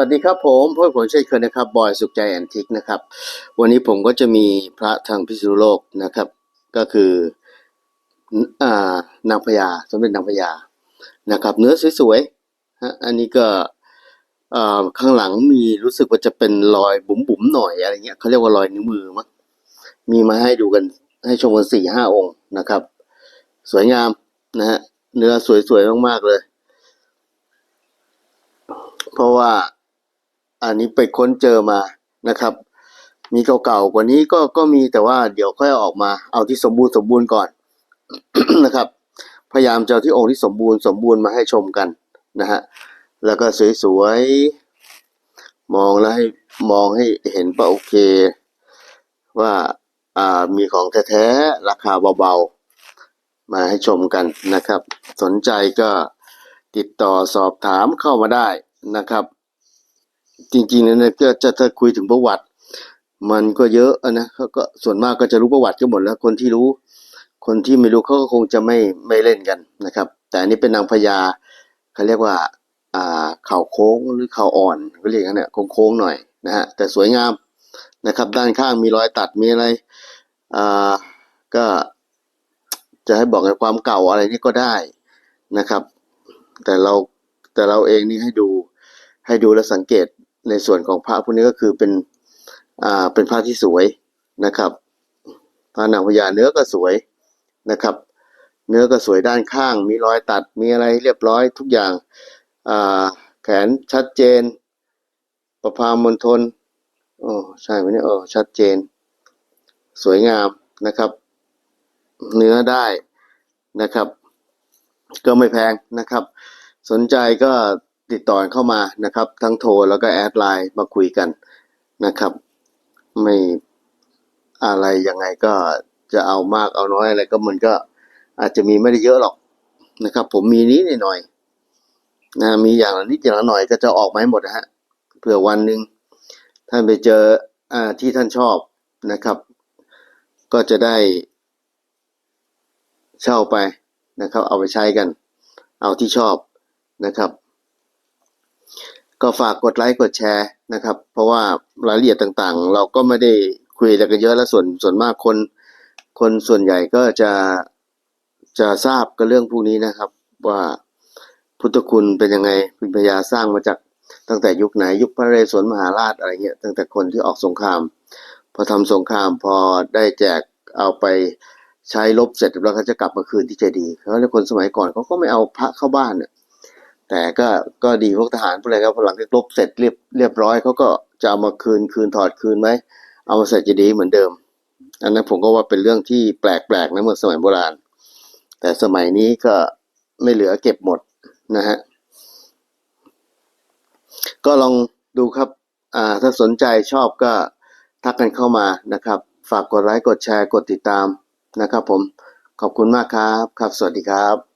วัสดีครับผมพบผมเช่นเคยนะครับบอยสุขใจแอนทิกนะครับ วันนี้ผมก็จะมีพระทางพิษณุโลกนะครับ ก็คือนางพญาสมเด็จนางพญานะครับ เนื้อสวยๆฮะอันนี้ก็ข้างหลังมีรู้สึกว่าจะเป็นรอยบุ๋มๆหน่อยอะไรเงี้ยเขาเรียกว่ารอยนิ้วมือมั้งมีมาให้ดูกันให้ชมกันสี่ห้าองค์นะครับ สวยงามนะฮะเนื้อสวยๆมากๆเลย เพราะว่า อันนี้ไปค้นเจอมานะครับ มีเก่าๆกว่านี้ก็ก็มีแต่ว่าเดี๋ยวค่อยอออกมา เอาที่สมบูรณ์สมบูรณ์ก่อนนะครับ พยายามจะเอาที่องค์ที่สมบูรณ์สมบูรณ์มาให้ชมกันนะฮะแล้วก็สวยๆมองแล้วให้มองให้เห็นว่าโอเค ว่าอ่ามีของแท้ๆราคาเบาๆ มาให้ชมกันนะครับ สนใจก็ติดต่อสอบถามเข้ามาได้นะครับ จริงๆแล้วเนี่ยก็จะถ้าคุยถึงประวัติ มันก็เยอะอะนะเขาก็ส่วนมากก็จะรู้ประวัติกันหมดแล้ว คนที่รู้ คนที่ไม่รู้เขาก็คงจะไม่ไม่เล่นกันนะครับ แต่อันนี้เป็นนางพญาเขาเรียกว่าอ่าเข่าโค้งหรือเข่าอ่อนก็เรียกกันเนี่ยโค้งๆหน่อยนะฮะแต่สวยงามนะครับ ด้านข้างมีรอยตัดมีอะไรอ่าก็จะให้บอกในความเก่าอะไรนี่ก็ได้นะครับ แต่เราแต่เราเองนี่ให้ดูให้ดูและสังเกต ในส่วนของพระพวกนี้ก็คือเป็นอ่าเป็นพระที่สวยนะครับพระนางพญาเนื้อก็สวยนะครับ เนื้อก็สวยด้านข้าง มีรอยตัดมีอะไรเรียบร้อยทุกอย่างอ่าแขนชัดเจน ประพามณฑลโอ้ใช่ไหมเนี่ยเออชัดเจน สวยงามนะครับ เนื้อได้นะครับ ก็ไม่แพงนะครับ สนใจก็ ติดต่อเข้ามานะครับ ทั้งโทรแล้วก็แอดไลน์มาคุยกันนะครับ ไม่อะไรยังไงก็จะเอามากเอาน้อยอะไรก็มันก็อาจจะมีไม่ได้เยอะหรอกนะครับ ผมมีนี้หน่อยนะมีอย่างละนิดอย่างละหน่อยก็จะออกมาให้หมดนะฮะเผื่อวันหนึ่งท่านไปเจออ่าที่ท่านชอบนะครับ ก็จะได้เช่าไปนะครับ เอาไปใช้กัน เอาที่ชอบนะครับ ก็ฝากกดไลค์กดแชร์นะครับ เพราะว่ารายละเอียดต่างๆ เราก็ไม่ได้คุยกันเยอะแล้วส่วนส่วนมากคน คนส่วนใหญ่ก็จะจะทราบกันเรื่องพวกนี้นะครับ ว่าพุทธคุณเป็นยังไงเป็นพญาสร้างมาจากตั้งแต่ยุคไหนยุคพระเรศวรมหาราชอะไรเงี้ยตั้งแต่คนที่ออกสงคราม พอทำสงครามพอได้แจกเอาไปใช้ลบเสร็จแล้วเขาจะกลับมาคืนที่เจดีย์เขาเลยคนสมัยก่อนเขาก็ไม่เอาพระเข้าบ้านเนี่ย แต่ก็ก็ดีพวกทหารพวกอะไรครับพอหลังจากลบเสร็จเรียบเรียบร้อยเขาก็จะเอามาคืนคืนถอดคืนไหมเอามาใส่เจดีเหมือนเดิม อันนั้นผมก็ว่าเป็นเรื่องที่แปลกๆนะเมื่อสมัยโบราณ แต่สมัยนี้ก็ไม่เหลือเก็บหมดนะฮะก็ลองดูครับอ่าถ้าสนใจชอบก็ทักกันเข้ามานะครับ ฝากกดไลค์กดแชร์กดติดตามนะครับผมขอบคุณมากครับครับ สวัสดีครับ